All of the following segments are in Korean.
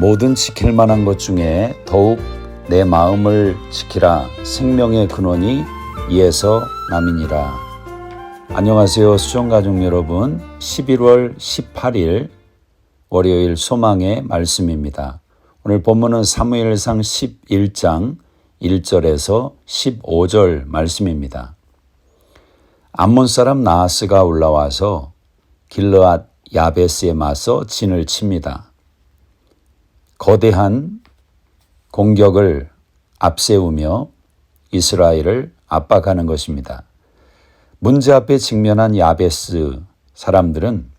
모든 지킬 만한 것 중에 더욱 내 마음을 지키라 생명의 근원이 이에서 남이니라. 안녕하세요 수정가족 여러분 11월 18일 월요일 소망의 말씀입니다. 오늘 본문은 사무엘상 11장 1절에서 15절 말씀입니다. 암몬 사람 나하스가 올라와서 길르앗 야베스에 맞서 진을 칩니다. 거대한 공격을 앞세우며 이스라엘을 압박하는 것입니다. 문제 앞에 직면한 야베스 사람들은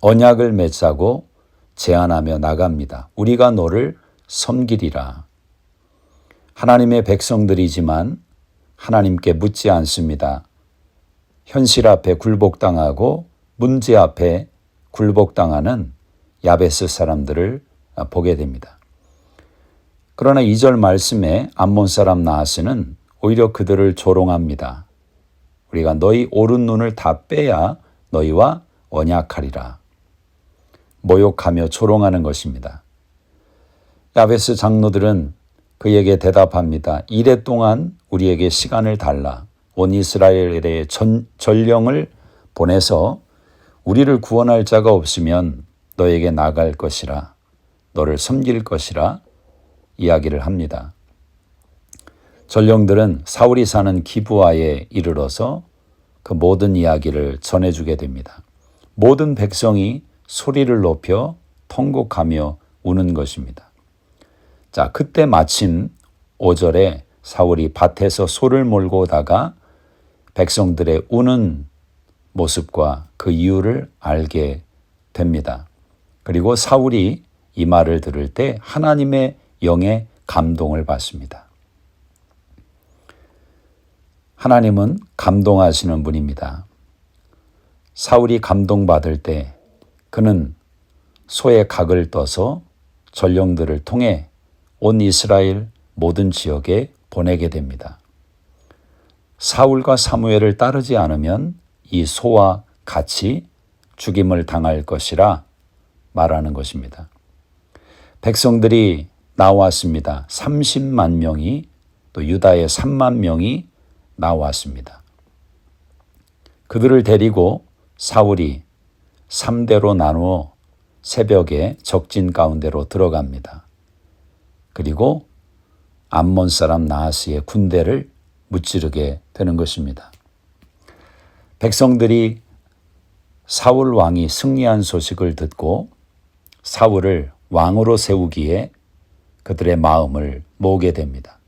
언약을 맺자고 제안하며 나갑니다. 우리가 너를 섬기리라. 하나님의 백성들이지만 하나님께 묻지 않습니다. 현실 앞에 굴복당하고 문제 앞에 굴복당하는 야베스 사람들을 보게 됩니다. 그러나 2절 말씀에 암몬 사람 나하스는 오히려 그들을 조롱합니다. 우리가 너희 오른 눈을 다 빼야 너희와 언약하리라. 모욕하며 조롱하는 것입니다. 야베스 장로들은 그에게 대답합니다. 이래 동안 우리에게 시간을 달라 온 이스라엘의 전, 전령을 보내서 우리를 구원할 자가 없으면 너에게 나갈 것이라 너를 섬길 것이라 이야기를 합니다. 전령들은 사울이 사는 기부하에 이르러서 그 모든 이야기를 전해주게 됩니다. 모든 백성이 소리를 높여 통곡하며 우는 것입니다. 자, 그때 마침 5절에 사울이 밭에서 소를 몰고 오다가 백성들의 우는 모습과 그 이유를 알게 됩니다. 그리고 사울이 이 말을 들을 때 하나님의 영의 감동을 받습니다. 하나님은 감동하시는 분입니다. 사울이 감동받을 때 그는 소의 각을 떠서 전령들을 통해 온 이스라엘 모든 지역에 보내게 됩니다. 사울과 사무엘을 따르지 않으면 이 소와 같이 죽임을 당할 것이라 말하는 것입니다. 백성들이 나왔습니다. 30만 명이 또 유다의 3만 명이 나왔습니다. 그들을 데리고 사울이 3대로 나누어 새벽에 적진 가운데로 들어갑니다. 그리고 암몬 사람 나하스의 군대를 무찌르게 되는 것입니다. 백성들이 사울 왕이 승리한 소식을 듣고 사울을 왕으로 세우기에 그들의 마음을 모으게 됩니다.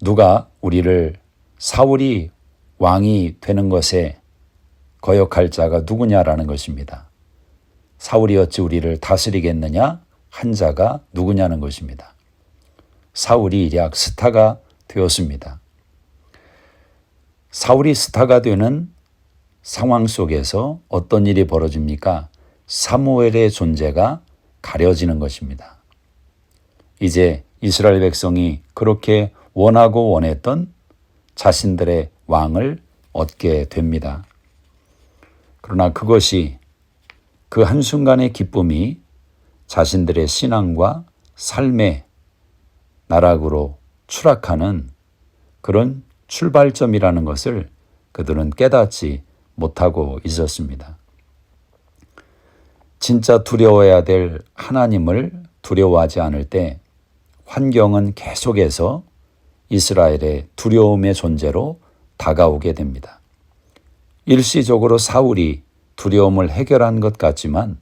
누가 우리를 사울이 왕이 되는 것에 거역할 자가 누구냐라는 것입니다. 사울이 어찌 우리를 다스리겠느냐 한 자가 누구냐는 것입니다. 사울이 일약 스타가 되었습니다. 사울이 스타가 되는 상황 속에서 어떤 일이 벌어집니까? 사무엘의 존재가 가려지는 것입니다. 이제 이스라엘 백성이 그렇게 원하고 원했던 자신들의 왕을 얻게 됩니다. 그러나 그것이 그 한순간의 기쁨이 자신들의 신앙과 삶의 나락으로 추락하는 그런 출발점이라는 것을 그들은 깨닫지 못하고 있었습니다. 진짜 두려워해야 될 하나님을 두려워하지 않을 때 환경은 계속해서 이스라엘의 두려움의 존재로 다가오게 됩니다. 일시적으로 사울이 두려움을 해결한 것 같지만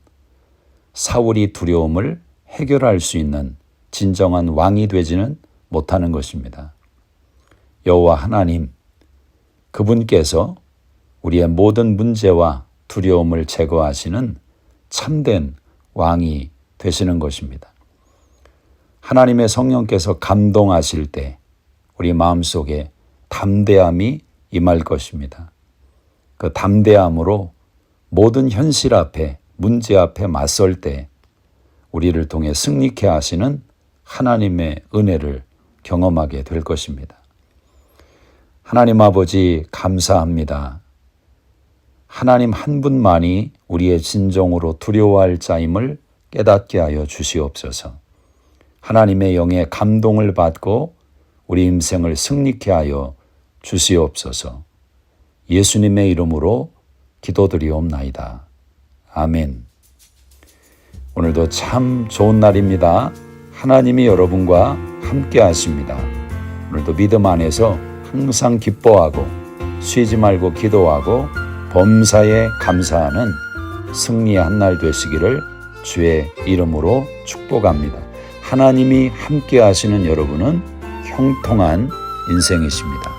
사울이 두려움을 해결할 수 있는 진정한 왕이 되지는 못하는 것입니다. 여호와 하나님 그분께서 우리의 모든 문제와 두려움을 제거하시는 참된 왕이 되시는 것입니다. 하나님의 성령께서 감동하실 때 우리 마음속에 담대함이 임할 것입니다. 그 담대함으로 모든 현실 앞에 문제 앞에 맞설 때 우리를 통해 승리케 하시는 하나님의 은혜를 경험하게 될 것입니다. 하나님 아버지 감사합니다. 하나님 한 분만이 우리의 진정으로 두려워할 자임을 깨닫게 하여 주시옵소서. 하나님의 영의 감동을 받고 우리 인생을 승리케 하여 주시옵소서. 예수님의 이름으로 기도드리옵나이다. 아멘. 오늘도 참 좋은 날입니다. 하나님이 여러분과 함께 하십니다. 오늘도 믿음 안에서 항상 기뻐하고 쉬지 말고 기도하고 범사에 감사하는 승리의 한날 되시기를 주의 이름으로 축복합니다. 하나님이 함께 하시는 여러분은 형통한 인생이십니다.